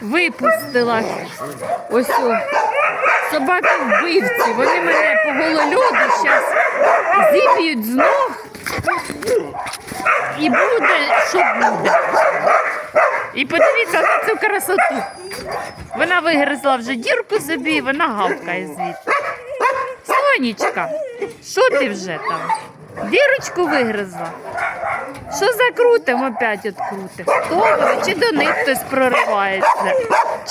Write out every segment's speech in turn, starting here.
випустила ось собаки вбивці. Вони мене по голольоду зараз зіб'ють з ног. І буде, що буде. І подивіться на цю красоту. Вона вигризла вже дірку собі, вона гавкає звідти. Сонечка, що ти вже там? Дірочку вигризла. Що закрутим, опять открутим? Хто? Чи до них хтось проривається?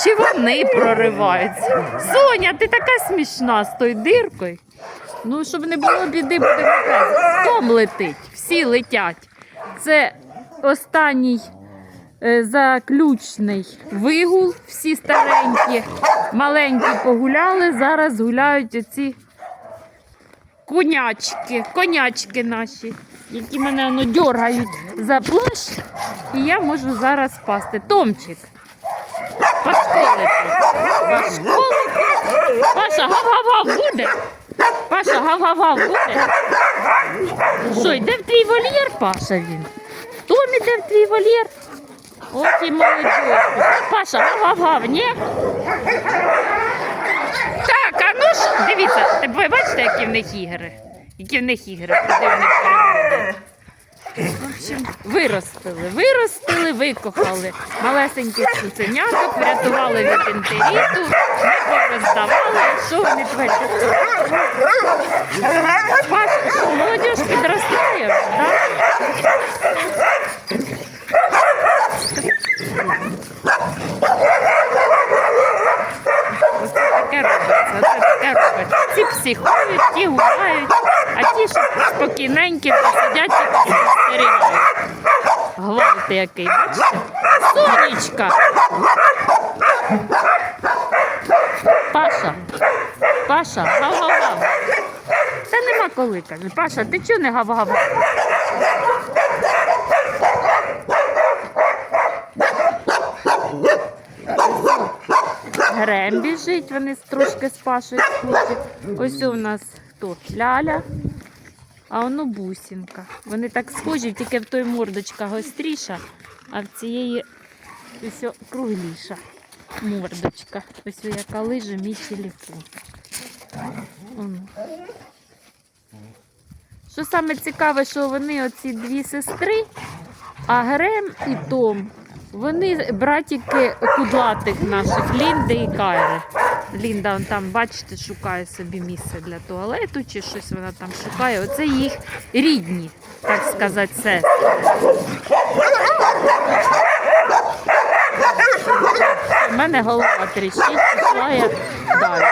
Чи вони прориваються? Соня, ти така смішна з тою диркою. Ну, щоб не було біди, будемо казати. Том летить, всі летять. Це останній е, заключний вигул. Всі старенькі, маленькі погуляли. Зараз гуляють оці конячки, конячки наші, які мене ну, дергають за плащ, і я можу зараз спасти. Томчик. Пашколити. Паша, гав-гав-гав буде. Паша, гав-гав-гав буде. Що, йде в твій вольєр, Паша він? Том іде в твій вольєр. От і молодець. Паша, гав-гав-гав, ні? Так, а ну ж, дивіться, ви бачите, які в них ігри? Які в них ігри. В общем, виростили, виростили, викохали малесеньких цуценяток, врятували від інтеріту, не пороздавали, що вони творять. Паш, що, молодіж підростає, так? Оце таке робиться, оце таке робиться. Ці психують, ті гуляють, а ті, що спокійненькі, сидять і спостерігають. Гвалт який, бачите? Сонечка! Паша, Паша, гав-гав-гав. Та нема коли, каже. Паша, ти чого не гав-гав? Грем біжить, вони трошки з Пашою схожі. Ось у нас хто? Ляля, а воно бусінка. Вони так схожі, тільки в той мордочка гостріша, а в цієї ось кругліша мордочка. Ось яка лиже мій телефон. Що саме цікаве, що вони оці дві сестри, а Грем і Том, вони братіки кудлатих наших Лінди і Кайри. Лінда он там, бачите, шукає собі місце для туалету чи щось вона там шукає. Оце їх рідні, так сказати, сестри. У мене голова тріщить, пішла далі.